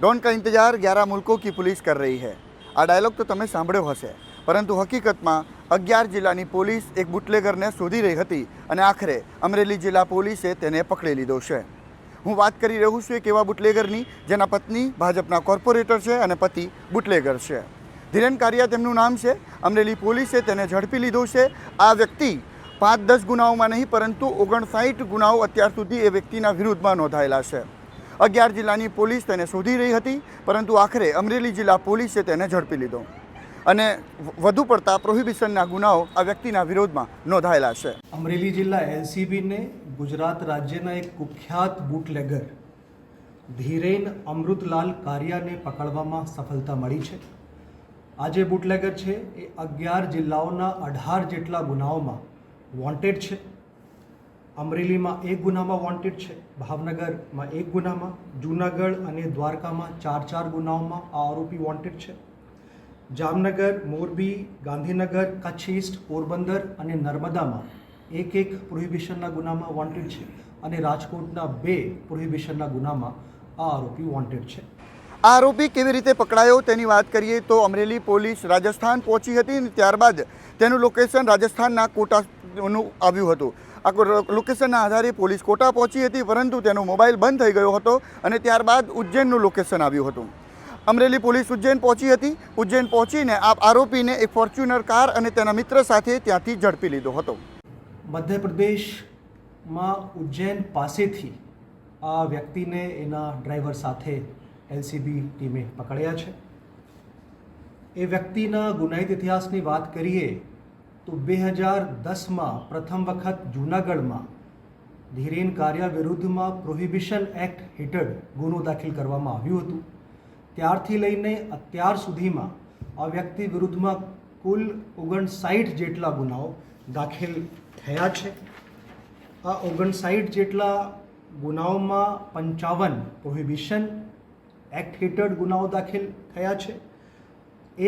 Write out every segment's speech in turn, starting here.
Don કા ઇંતજાર ગ્યારા મુલ્કો કી police કર રહી હૈ. આ ડાયલોગ તો તમે સાંભળ્યો હશે, પરંતુ હકીકતમાં અગિયાર જિલ્લાની પોલીસ એક બુટલેગરને શોધી રહી હતી અને આખરે અમરેલી જિલ્લા પોલીસે તેને પકડી લીધો છે. હું વાત કરી રહ્યો છું એક એવા બુટલેગરની જેના પત્ની ભાજપના કોર્પોરેટર છે અને પતિ બુટલેગર છે. ધીરેન કારિયા તેમનું નામ છે. અમરેલી પોલીસે તેને ઝડપી લીધો છે. આ વ્યક્તિ પાંચ દસ ગુનાઓમાં નહીં, પરંતુ ઓગણસાઠ ગુનાઓ અત્યાર સુધી એ વ્યક્તિના વિરુદ્ધમાં નોંધાયેલા છે. અગિયાર જિલ્લાની પોલીસ તેને શોધી રહી હતી, પરંતુ આખરે અમરેલી જિલ્લા પોલીસે તેને ઝડપી લીધો. અને વધુ પડતા પ્રોહિબિશનના ગુનાઓ આ વ્યક્તિના વિરોધમાં નોંધાયેલા છે. અમરેલી જિલ્લા એલસીબીને ગુજરાત રાજ્યના એક કુખ્યાત બુટલેગર, ધીરેન અમૃતલાલ કારિયાને પકડવામાં સફળતા મળી છે. આ જે બુટલેગર છે, એ અગિયાર જિલ્લાઓના અઢાર જેટલા ગુનાઓમાં વોન્ટેડ છે. અમરેલીમાં એક ગુનામાં વોન્ટેડ છે, ભાવનગરમાં એક ગુનામાં, જૂનાગઢ અને દ્વારકામાં ચાર ચાર ગુનાઓમાં આ આરોપી વોન્ટેડ છે. જામનગર, મોરબી, ગાંધીનગર કચ્છ ઈસ્ટ પોરબંદર અને નર્મદામાં એક એક પ્રોહિબિશનના ગુનામાં વોન્ટેડ છે અને રાજકોટના બે પ્રોહિબિશનના ગુનામાં આ આરોપી વોન્ટેડ છે. આ આરોપી કેવી રીતે પકડાયો તેની વાત કરીએ તો અમરેલી પોલીસ રાજસ્થાન પહોંચી હતી અને ત્યારબાદ તેનું લોકેશન રાજસ્થાનના કોટાનું આવ્યું હતું. આ લોકેશનના આધારે પોલીસ કોટા પહોંચી હતી, પરંતુ તેનો મોબાઈલ બંધ થઈ ગયો હતો અને ત્યારબાદ ઉજ્જૈનનું લોકેશન આવ્યું હતું. અમરેલી પોલીસ ઉજ્જૈન પહોંચી હતી. ઉજ્જૈન પહોંચીને આ આરોપીને એક ફોર્ચ્યુનર કાર અને તેના મિત્ર સાથે ત્યાંથી ઝડપી લીધો હતો. મધ્યપ્રદેશમાં ઉજ્જૈન પાસેથી આ વ્યક્તિને એના ડ્રાઈવર સાથે એલસીબી ટીમે પકડ્યા છે. એ વ્યક્તિના ગુનાહિત ઇતિહાસની વાત કરીએ તો બે હજાર દસમાં પ્રથમ વખત જૂનાગઢમાં ધીરેન કારિયા વિરુદ્ધમાં પ્રોહિબિશન એક્ટ હેઠળ ગુનો દાખલ કરવામાં આવ્યું હતું. ત્યારથી લઈને અત્યાર સુધીમાં આ વ્યક્તિ વિરુદ્ધમાં કુલ ઓગણસાઠ જેટલા ગુનાઓ દાખલ થયા છે. આ ઓગણસાઠ જેટલા ગુનાઓમાં પંચાવન પ્રોહિબિશન એક્ટ હેઠળ ગુનાઓ દાખલ થયા છે.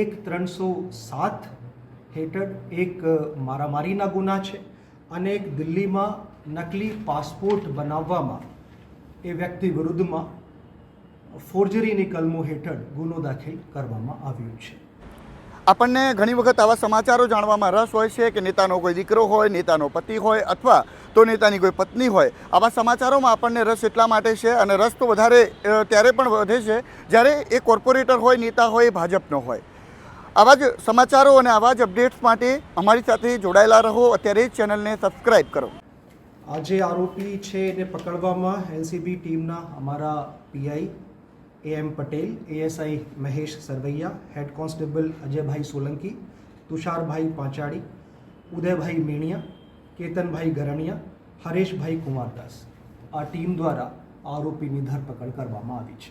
એક ત્રણસો સાત હેઠળ એક મારામારીના ગુના છે અને એક દિલ્હીમાં નકલી પાસપોર્ટ બનાવવામાં એ વ્યક્તિ વિરુદ્ધમાં ફોર્જરીની કલમો હેઠળ ગુનો દાખલ કરવામાં આવ્યો છે. આપણને ઘણી વખત આવા સમાચારો જાણવામાં રસ હોય છે કે નેતાનો કોઈ દીકરો હોય, નેતાનો પતિ હોય અથવા તો નેતાની કોઈ પત્ની હોય. આવા સમાચારોમાં આપણને રસ એટલા માટે છે અને રસ તો વધારે ત્યારે પણ વધે છે જ્યારે એ કોર્પોરેટર હોય, નેતા હોય, ભાજપનો હોય. આવા જ સમાચારો અને આવા જ અપડેટ્સ માટે અમારી સાથે જોડાયેલા રહો. અત્યારે ચેનલને સબસ્ક્રાઈબ કરો. આ જે આરોપી છે એને પકડવામાં એલસીબી ટીમના અમારા PI A M Patel, ASI Mahesh Sarvaiya, head constable Ajaybhai Solanki, Tusharbhai Panchali, Udaybhai Meniya, Ketanbhai Garaniya, Hareshbhai Kumardas આ ટીમ દ્વારા આરોપીની ધરપકડ કરવામાં આવી છે.